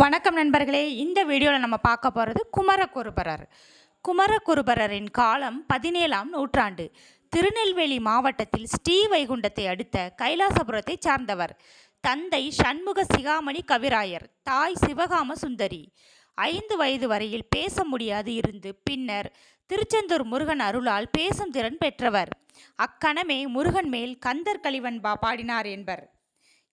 வணக்கம் நண்பர்களே. இந்த வீடியோவில் நம்ம பார்க்க போகிறது குமரகுருபரர். குமரகுருபரரின் காலம் பதினேழாம் நூற்றாண்டு. திருநெல்வேலி மாவட்டத்தில் ஸ்ரீவைகுண்டத்தை அடுத்த கைலாசபுரத்தை சார்ந்தவர். தந்தை சண்முக சிகாமணி கவிராயர் தாய் சிவகாம சுந்தரி. ஐந்து வயது வரையில் பேச முடியாது இருந்து பின்னர் திருச்செந்தூர் முருகன் அருளால் பேசும் திறன் பெற்றவர். அக்கணமே முருகன் மேல் கந்தர் கலிவன்பா பாடினார் என்பர்.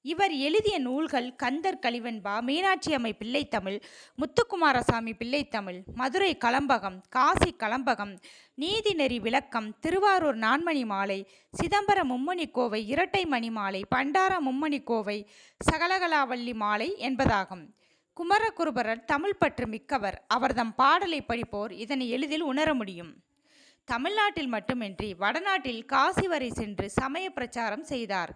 இவர் எழுதிய நூல்கள் கந்தர் கலிவன்பா மீனாட்சி அம்மை பிள்ளைத்தமிழ் முத்துக்குமாரசாமி பிள்ளைத்தமிழ் மதுரை கலம்பகம் காசி கலம்பகம் நீதிநெறி விளக்கம் திருவாரூர் நான்மணி மாலை சிதம்பரம் மும்மணி கோவை இரட்டை மணி மாலை பண்டார மும்மணி கோவை சகலகலாவல்லி மாலை என்பதாகும். குமரகுருபரர் தமிழ் பற்று மிக்கவர். அவர்தம் பாடலை படிப்போர் இதனை எளிதில் உணர முடியும். தமிழ்நாட்டில் மட்டுமின்றி வடநாட்டில் காசி வரை சென்று சமய பிரச்சாரம் செய்தார்.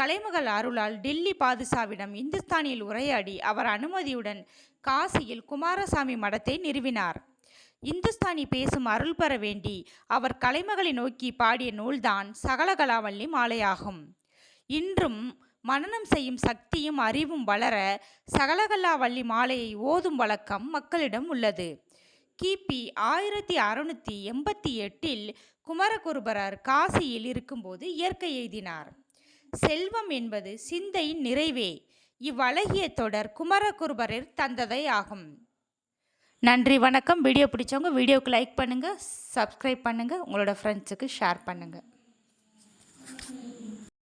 கலைமகள் அருளால் டில்லி பாதுஷாவிடம் இந்துஸ்தானியில் உரையாடி அவர் அனுமதியுடன் காசியில் குமாரசாமி மடத்தை நிறுவினார். இந்துஸ்தானி பேசும் அருள் பெற வேண்டி அவர் கலைமகளை நோக்கி பாடிய நூல்தான் சகலகலாவல்லி மாலையாகும். இன்றும் மனனம் செய்யும் சக்தியும் அறிவும் வளர சகலகலாவல்லி மாலையை ஓதும் வழக்கம் மக்களிடம் உள்ளது. கிபி ஆயிரத்தி அறுநூற்றி எண்பத்தி எட்டில் குமரகுருபரர் காசியில் இருக்கும்போது இயற்கை எய்தினார். செல்வம் என்பது சிந்தையின் நிறைவே. இவ்வழகிய தொடர் குமரகுருபரர் தந்ததை ஆகும். நன்றி வணக்கம். வீடியோ பிடிச்சவங்க வீடியோவுக்கு லைக் பண்ணுங்கள் சப்ஸ்கிரைப் பண்ணுங்கள் உங்களோட ஃப்ரெண்ட்ஸுக்கு ஷேர் பண்ணுங்கள்